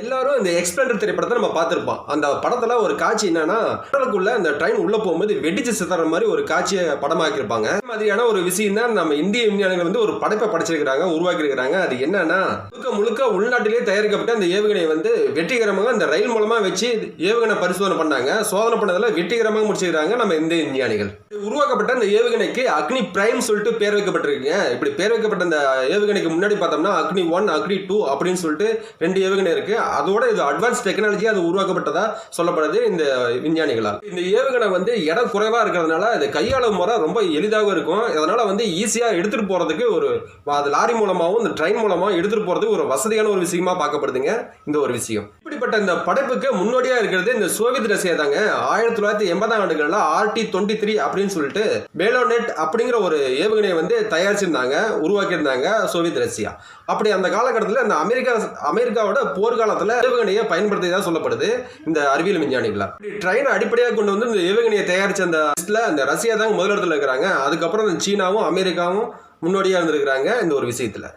எல்லாரும் இந்த எக்ஸ்பிளண்டர் திரைப்படத்தை நம்ம பார்த்துருப்போம். அந்த படத்தில் ஒரு காட்சி என்னன்னா கடலுக்குள்ள அந்த ட்ரெயின் உள்ள போகும்போது வெடிச்சு சிதற மாதிரி ஒரு காட்சியை படமாக்கியிருப்பாங்க. அதே மாதிரியான ஒரு விஷயம் தான் நம்ம இந்திய விஞ்ஞானிகள் வந்து ஒரு படைப்பை படைச்சிருக்கிறாங்க உருவாக்கியிருக்கிறாங்க. அது என்னன்னா முழுக்க முழுக்க உள்நாட்டிலே தயாரிக்கப்பட்ட அந்த ஏவுகணையை வந்து வெற்றிகரமாக அந்த ரயில் மூலமாக வச்சு ஏவுகணை பரிசோதனை பண்ணாங்க. சோதனை பண்ணதில் வெற்றிகரமாக முடிச்சிருக்கிறாங்க நம்ம இந்திய விஞ்ஞானிகள். உருவாக்கப்பட்ட அந்த ஏவுகணைக்கு அக்னி பிரைம் சொல்லிட்டு பேர் வைக்கப்பட்டிருக்கீங்க. இப்படி பேர் வைக்கப்பட்ட அந்த ஏவுகணைக்கு முன்னாடி பார்த்தோம்னா அக்னி ஒன் அக்னி டூ அப்படின்னு சொல்லிட்டு ரெண்டு ஏவுகணை இருக்கு. அதோட இது அட்வான்ஸ் டெக்னாலஜியாக அது உருவாக்கப்பட்டதா சொல்லப்படுது இந்த விஞ்ஞானிகளால். இந்த ஏவுகணை வந்து இடம் குறைவாக இருக்கிறதுனால இது கையாளும் முறை ரொம்ப எளிதாக இருக்கும். அதனால் வந்து ஈஸியாக எடுத்துகிட்டு போகிறதுக்கு ஒரு அது லாரி மூலமாகவும் இந்த ட்ரெயின் மூலமாகவும் எடுத்துகிட்டு போகிறதுக்கு ஒரு வசதியான ஒரு விஷயமா பார்க்கப்படுதுங்க. இந்த ஒரு விஷயம். இப்படிப்பட்ட இந்த படைப்புக்கு முன்னோடியா இருக்கிறது இந்த சோவியத் ரஷ்யா தாங்க. ஆயிரத்தி தொள்ளாயிரத்தி எண்பதாம் ஆண்டுகளில் ஆர்டி டுவெண்ட்டி த்ரீ அப்படின்னு சொல்லிட்டு பேலோனெட் அப்படிங்கிற ஒரு ஏவுகணையை வந்து தயாரிச்சிருந்தாங்க உருவாக்கியிருந்தாங்க சோவியத் ரஷ்யா. அப்படி அந்த காலகட்டத்தில் அந்த அமெரிக்கா அமெரிக்காவோட போர்க்காலத்தில் ஏவுகணையை பயன்படுத்தியதாக சொல்லப்படுது இந்த அறிவியல் விஞ்ஞானிகளா ட்ரெயினை அடிப்படையாக கொண்டு வந்து இந்த ஏவுகணையை தயாரிச்ச அந்த லிஸ்ட்ல அந்த ரஷ்யா தாங்க முதலிடத்தில் இருக்கிறாங்க. அதுக்கப்புறம் இந்த சீனாவும் அமெரிக்காவும் முன்னோடியாக இருந்திருக்கிறாங்க இந்த ஒரு விஷயத்தில்.